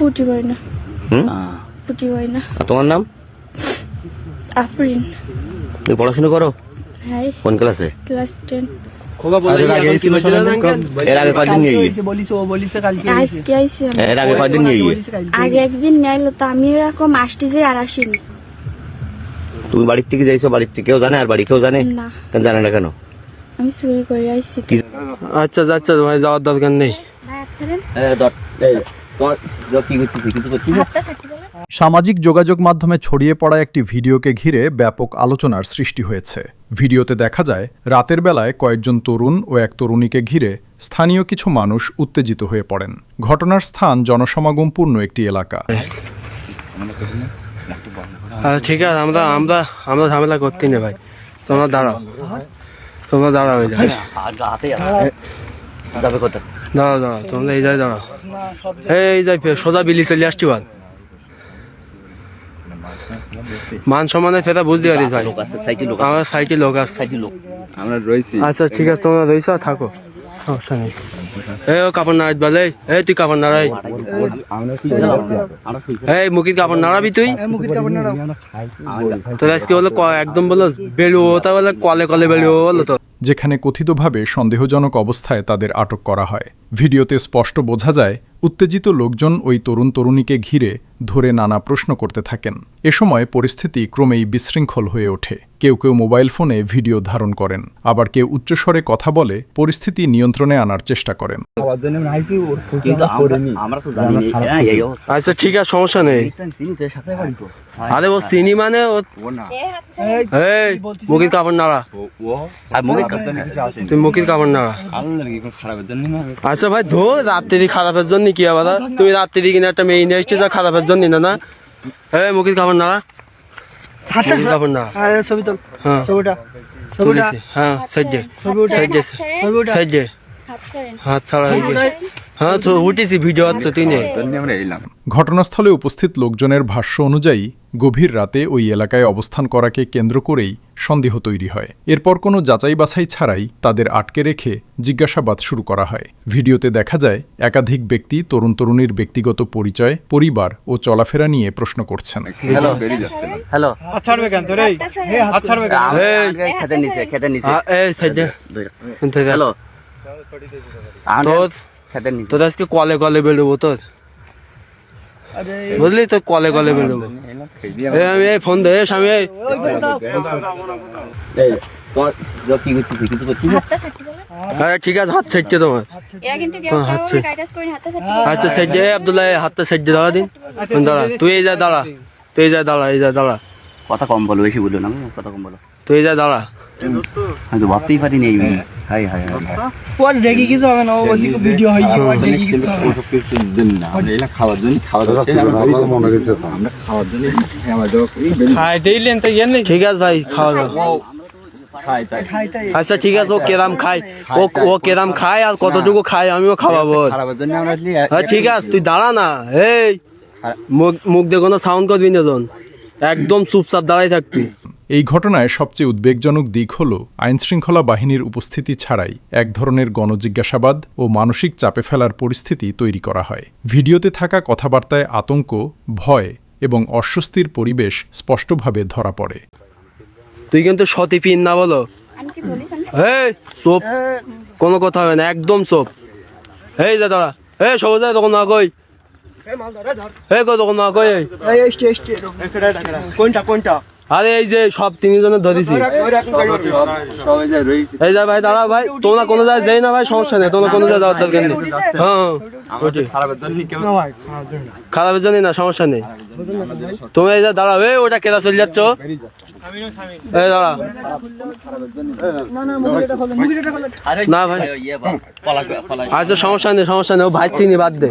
পুটি না হুম? পুটি না আর তোমার নাম? আফরিন। তুমি পড়াশোনা করো? হাই কোন ক্লাসে? Class ten. এর আগে কয়দিন নিয়ে আজকে আইসি এর আগে কয়দিন নিয়ে আগে একদিন নাইলো তো আমি এরকম আসতে যাই আর আসিনি। তুমি বাড়ির থেকে যাইছো বাড়ির থেকে কেউ জানে আর বাড়ি কেউ জানে? না। কেন জানে না কেন? আমি চুরি করে আইসি আচ্ছা আচ্ছা ভাই যাওয়ার দরকার নেই। সামাজিক যোগাযোগ মাধ্যমে ছড়িয়ে পড়া একটি ভিডিওকে ঘিরে ব্যাপক আলোচনার সৃষ্টি হয়েছে। ভিডিওতে দেখা যায় রাতের বেলায় কয়েকজন তরুণ ও এক তরুণীকে ঘিরে স্থানীয় কিছু মানুষ উত্তেজিত হয়ে পড়েন। ঘটনার স্থান জনসমাগমপূর্ণ একটি এলাকা। আচ্ছা ঠিক আছে আমরা আমরা আমরা ঝামেলা করতে নেই ভাই। তোমরা দাঁড়াও। তোমরা দাঁড়াও যাবে কোথায়? দাঁড়াও দাঁড়াও তোমরা এই যায় দাঁড়াও। এই যাই সোজা বিলি চলে আসছি ভাই মান সম্মানে ফেরা বুঝতে পারিস ভাই। লোক আছে সাইকেল লোক আমার সাইটে লোক আছে। আমরা রয়েছি। আচ্ছা ঠিক আছে তোমরা রয়েছো থাকো। সমস্যা নেই এই কাপড় নাড়াই বলে এই তুই কাপড় নাড়াই। এই মুখির কাপড় নাড়াবি তুই? তোর আজকে বলে একদম বলো বেলুও তা বলে কলে কলে বেলুও বলো তো। যেখানে কথিতভাবে সন্দেহজনক অবস্থায় তাদের আটক করা হয়। ভিডিওতে স্পষ্ট বোঝা যায় উত্তেজিত লোকজন ওই তরুণ তরুণীকে ঘিরে ধরে নানা প্রশ্ন করতে থাকেন। এ সময় পরিস্থিতি ক্রমেই বিশৃঙ্খল হয়ে ওঠে। কেউ কেউ মোবাইল ফোনে ভিডিও ধারণ করেন আবার কেউ উচ্চস্বরে কথা বলে পরিস্থিতি নিয়ন্ত্রণে আনার চেষ্টা করেন। হ্যাঁ, এই অবস্থা। আচ্ছা ঠিক আছে সমস্যা নেই। আরে ও চিনি মানে মুখির কাপড় নাড়া। মুখির কাপড় নাড়া। আচ্ছা ভাই ধো রাত্রি খারাপের জন্য কি আবার? তুমি রাত্রি কিনে একটা মেয়ে নিয়ে এসছো যা খারাপের জন্য না না? এই মুখির কাপড় মুখির কাপড় নাড়া। ছবি তোল। হ্যাঁ। ছবিটা হ্যাঁ সাইডে সাইডে সাইডে হাত করেন হাত ছাড়া হয়ে তো উঠেছি ভিডিও ঘটনাস্থলে উপস্থিত লোকজনের ভাষ্য অনুযায়ী গভীর রাতে ওই এলাকায় অবস্থান করাকে কেন্দ্র করেই সন্দেহ তৈরি হয়। এরপর কোনো যাচাই বাছাই ছাড়াই তাদের আটকে রেখে জিজ্ঞাসাবাদ শুরু করা হয়। ভিডিওতে দেখা যায় একাধিক ব্যক্তি তরুণ তরুণীর ব্যক্তিগত পরিচয় পরিবার ও চলাফেরা নিয়ে প্রশ্ন করছেন। হ্যালো হাত হাত। খেতে হ্যালো তোর আজকে কলে কলে বেরোবো তোর? বুঝলি তোর কলে কলে বেরোবো? আমি এই ফোন দে স্বামী এই। বলে হ্যাঁ ঠিক আছে হাত তোমার এরা কিন্তু কেউ হ্যাঁ, আচ্ছা। করেন হাতটা আচ্ছা এই হাতটা সাইডে দাঁড়া দিন। দাঁড়া তুই এই যা দাঁড়া। তুই যা দাঁড়া এই যা দাঁড়া। কথা কম বলো বেশি বলল না কথা কম বলো। তুই এই যা দাঁড়া। আমি তো ভাবতেই পারিনি এই হাই হাই হাই পর রেগে কিছু হবে না ভিডিও হয় রেগে কিছু ওসব কিছু দেন না। আমরা খাওয়ার জন্য খাওয়া দাওয়া আমরা বাড়ি যাব। আমরা খাওয়ার জন্য খাওয়া দাওয়া করি খাই দিলেন তো ইয়ে নেই ঠিক আছে ভাই খাওয়া দাওয়া। আচ্ছা ঠিক আছে ও কেরাম খায় ও ও কেরাম খায় আর কতটুকু খায় আমিও খাওয়াবো। হ্যাঁ ঠিক আছে তুই দাঁড়া না। এই মুখ মুখ দিয়ে কোনো সাউন্ড করবি না একদম চুপচাপ দাঁড়াই থাকবি। এই ঘটনায় সবচেয়ে উদ্বেগজনক দিক হল আইনশৃঙ্খলা বাহিনীর উপস্থিতি ছাড়াই এক ধরনের গণজিজ্ঞাসাবাদ ও মানসিক চাপে ফেলার পরিস্থিতি তৈরি করা হয় ভিডিওতে থাকা কথাবার্তায় আতঙ্ক ভয় এবং অস্বস্তির পরিবেশ স্পষ্টভাবে ধরা পড়ে তুই কিন্তু সতী পিন না বলো আমি কি বলি শোন এই চোপ কোনো কথা হবে না একদম চোপ এই যা দাঁড়া এই সবুজ তখন না কই এই কই তখন না কই কোনটা কোনটা আরে এই যে সব তিনজনের ধরেছি। এই যা ভাই দাঁড়াও ভাই তোমরা কোনো জায়গায় যাই না ভাই সমস্যা নেই তোমরা কোনো জায়গায় যাওয়ার দরকার নেই। হ্যাঁ আমাদের খারাপের জন্য না ভাই খাওয়ার জন্য খারাপের জন্য না সমস্যা নেই। তোমরা এই যা দাঁড়াও ওটা কেরা চলে যাচ্ছ। ইয়ে আচ্ছা সমস্যা নেই সমস্যা নেই বাদ দে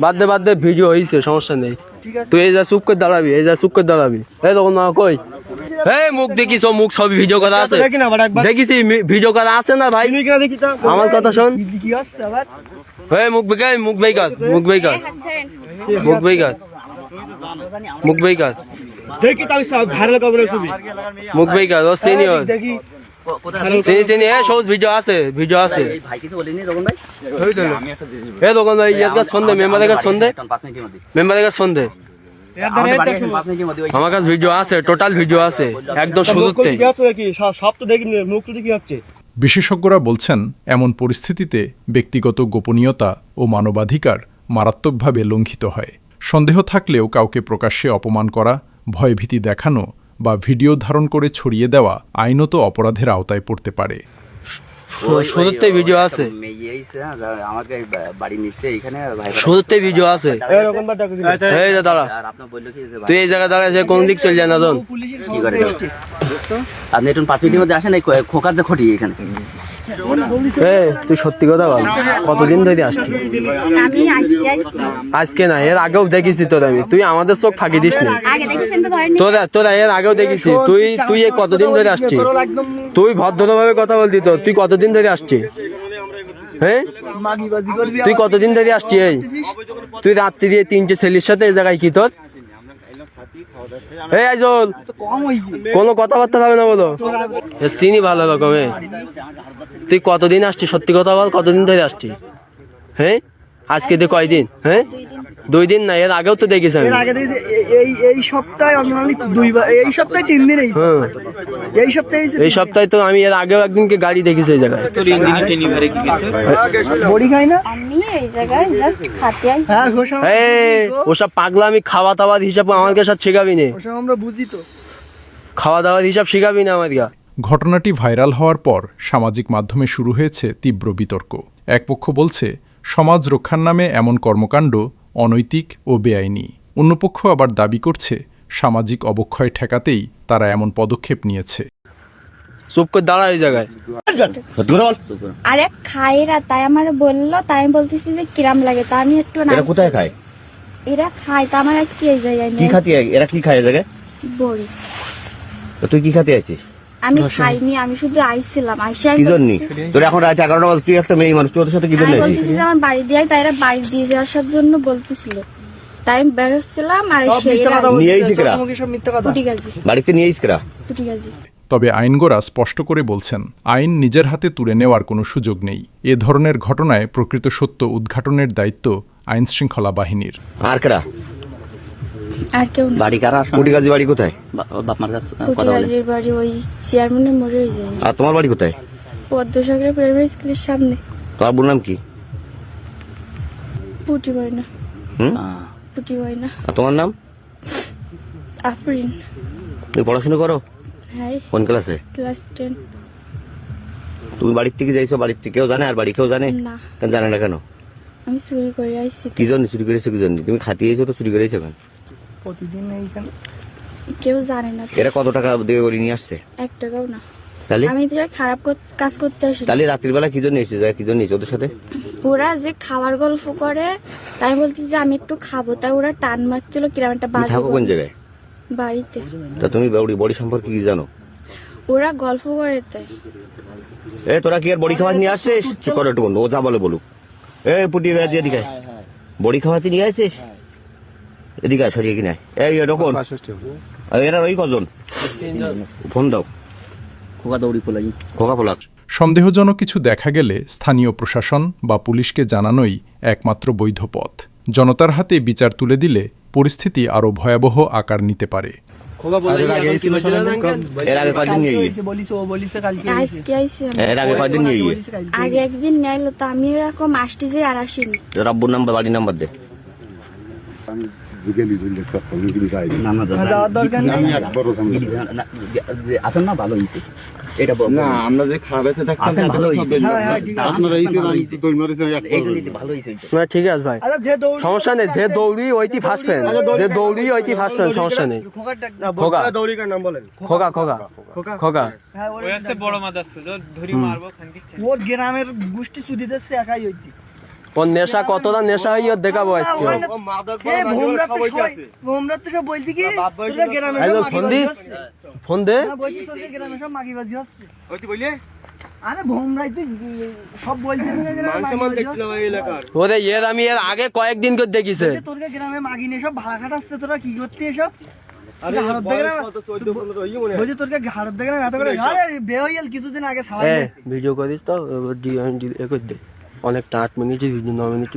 বাদ দে বাদ দে ভিডিও হয়েছে সমস্যা নেই তুই এই যা দাঁড়াবি এই যা দাঁড়াবি কই মুখ মুখ সবই ভিডিও করা আছে ভিডিও করা আছে না ভাই আমার কথা শোন এই মুখ মুখ বেকার মুখ বেকার মুখ বেকার মুখ বেকার দেখি ভাইরাল করবে ছবি। মুখ দেখি সবুজ ভিডিও আছে ভিডিও আছে। ভাই কিছু বলিনি রকম ভাই? আমি একটা জিনিস এ দোকান ভাই ইয়ার কাছে সন্ধে মেম্বারের কাছে সন্ধে পাঁচ মিনিটের মধ্যে। মেম্বারের কাছে সন্ধে আমাদের বাড়ি আসেন পাঁচ মিনিটের মধ্যে ওই আমার কাছে ভিডিও আছে টোটাল ভিডিও আছে একদম শুরুতে সব তো দেখি মুখ তো কি হচ্ছে? বিশেষজ্ঞরা বলছেন এমন পরিস্থিতিতে ব্যক্তিগত গোপনীয়তা ও মানবাধিকার মারাত্মকভাবে লঙ্ঘিত হয়। সন্দেহ থাকলেও কাউকে প্রকাশ্যে অপমান করা ভয়ভীতি দেখানো বা ভিডিও ধারণ করে ছড়িয়ে দেওয়া আইনত অপরাধের আওতায় পড়তে পারে। ভিডিও আছে। মেয়ে আমাকে বাড়ি নিচ্ছে এখানে ভাই ভিডিও আছে। এই যে দাঁড়া। তুই এই জায়গায় দাঁড়ায় যে কোন দিক চলে যায় না আপনি একটু পাঁচ মিনিটের মধ্যে আসেন এই খোকার যে খটি এখানে। তুই সত্যি কথা বল। কতদিন ধরে আসছি আজকে না এর আগেও দেখেছি তোর আমি। তুই আমাদের চোখ ফাঁকি দিস নি। তোরা তোরা এর আগেও দেখেছি। তুই তুই এই কতদিন ধরে আসছিস? তুই ভদ্রভাবে কথা বলতি তো। তুই কতদিন ধরে আসছিস? হ্যাঁ তুই কতদিন ধরে আসছিস? এই? তুই রাত্রি দিয়ে তিনটে ছেলের সাথে এই জায়গায় কি তোর? এই আইজল, কোনো কথাবার্তা হবে না বলো। চিনি ভালো রকমে তুই কতদিন আসছিস? সত্যি কথা বল, কতদিন ধরে আসছিস? হ্যাঁ? আজকে দিয়ে কয়দিন? হ্যাঁ? দুই দিন না এর আগেও তো দেখিস আমি এর আগে দেখেছি এই এই সপ্তাহে দুইবার এই সপ্তাহে তিন দিন হ্যাঁ এই সপ্তাহে এই সপ্তাহে তো আমি এর আগেও একদিনকে গাড়ি দেখেছি এই জায়গায়। বড়ি খাই না? আমি এই জায়গায় জাস্ট খাতে আইছি। হ্যাঁ ঘোষা এ ওসব পাগলা আমি খাওয়া দাওয়ার হিসাব আমাকে সাথে শেখাবি না। ওসব আমরা বুঝি তো। খাওয়া দাওয়ার হিসাব শেখাবি না আমাকে ঘটনাটি ভাইরাল হওয়ার পর সামাজিক মাধ্যমে শুরু হয়েছে তীব্র বিতর্ক। এক পক্ষ বলছে সমাজ রক্ষার নামে এমন কর্মকাণ্ড অনৈতিক ও বেআইনি। অন্যপক্ষ আবার দাবি করছে সামাজিক অবক্ষয় ঠেকাতেই তারা এমন পদক্ষেপ নিয়েছে। চুপ করে দাঁড়া এই জায়গায়। আরে খায়রা তাই আমার বলল তাই আমি বলতেছি যে কিরাম লাগে তা আমি একটু না এরা কোথায় খায়? এরা খায় তা আমার আজকে এই জায়গায় কি খাতি এরা কি খায় এই জায়গায়? বড়ি। তো তুই কি খাতে আছিস আমি খাইনি আমি শুধু আইছিলাম আইসে কি জন্যি? তোর এখন রাত এগারোটা বাজে তুই একটা মেয়ে মানুষ তুই ওদের সাথে কি জন্য? বলতেছি যে আমার বাড়ি দিয়ে তাইরা বাড়ি দিয়ে আসার জন্য বলতেছিল। তাই আমি আর সেই নিয়ে কথা ফুটি গাজি বাড়িতে নিয়ে তবে আইনগোরা স্পষ্ট করে বলছেন আইন নিজের হাতে তুলে নেওয়ার কোনো সুযোগ নেই। এ ধরনের ঘটনায় প্রকৃত সত্য উদ্ঘাটনের দায়িত্ব আইনশৃঙ্খলা বাহিনীর। আর কেরা? আর কেউ না। বাড়ি কারা কুটি গাজি বাড়ি কোথায়? বাপমার কাছে ফুটি গাজির বাড়ি ওই চেয়ারম্যানের মোড়ে ওই যায়। আর তোমার বাড়ি কোথায়? পদ্মসাগরের প্রাইমারি স্কুলের সামনে। তোমার বোন নাম কি? পুটি না হুম? পুটি বয় না আর তোমার নাম? আফরিন। তুমি পড়াশোনা করো? হ্যাঁ। কোন ক্লাসে? Class ten. তুমি বাড়ির থেকে যাইছো? বাড়ির থেকে কেউ জানে? আর বাড়ি কেউ জানে? না। কেন জানে না কেন? আমি চুরি করে আইছি। কি জন্য চুরি করেছ? কি জন্য? তুমি খাতিয়েছো তো চুরি করেছ কেন? প্রতিদিন এইখানে। কেউ জানে না এরা কত টাকা দেবে বলে নিয়ে আসছে? এক টাকাও না। তাহলে? আমি তো খারাপ কাজ করতে আসি তাহলে রাত্রির বেলা কি জন্য এসেছে কি জন্য এসেছে ওদের সাথে? ওরা যে খাওয়ার গল্প করে তাই বলছি যে আমি একটু খাব। তাই ওরা টান মারছিল কিরম একটা বাজে থাকো কোন। জায়গায়? বাড়িতে। তা তুমি বড়ি বড়ি সম্পর্কে কি জানো? ওরা গল্প করে তাই। এ তোরা কি আর বড়ি খাওয়া নিয়ে আসছিস? চুপ করো একটু ও যা বলে বলুক। এ পুটি গেছে এদিকে। বড়ি খাওয়াতে নিয়ে আসছিস? এদিকে সরিয়ে কিনে এই এরকম এরা ওই কজন? ফোন দাও। খোকা দৌড়ি পোলাই খোকা পোলাক সন্দেহজনক কিছু দেখা গেলে স্থানীয় প্রশাসন বা পুলিশকে জানানোই একমাত্র বৈধ পথ। জনতার হাতে বিচার তুলে দিলে পরিস্থিতি আরও ভয়াবহ আকার নিতে পারে। আগে নিয়ে আমি। তো এরকম আসতে যে আর আসিনি। রব্বুর নাম্বার বাড়ির নাম্বার দে। বিকেলি চলে থাকতাম বিকেলি যাই না, যাওয়ার দরকার নেই আসেন না ভালো হয়েছে এটা না আমরা যে খারাপ আসেন ভালো হয়েছে হ্যাঁ হ্যাঁ ঠিক আছে। আপনারা এই যে দই মারিছে এক ভালো হয়েছে না ঠিক আছে ভাই। আচ্ছা যে দৌড় সমস্যা নেই যে দৌড়ি ওইটি ফার্স্ট ফ্যান যে দৌড়ি ওইটি ফার্স্ট ফ্যান সমস্যা নেই। খোকার ডাক খোকা। নাম বলেন? খোকা খোকা। খোকা খোকা। হ্যাঁ বড় মাছ আসছে ধরি মারবো ওর গ্রামের গোষ্ঠী চুরি দিচ্ছে একাই হইতি ওর নেশা কতটা নেশা হয়ে ওর দেখাবো আজকে তোরা ফোন দিস ফোন দে। ওরে এর আমি এর আগে কয়েকদিন করে দেখিছে। তোদের গ্রামে মাগি নিয়ে সব ভাড়া খাটাচ্ছে তোরা কি করতে এসব? তোর হয়ে। গেল কিছুদিন আগে সবাই ভিডিও করিস তো অনেকটা আট মিনিট ভিডিও ন মিনিট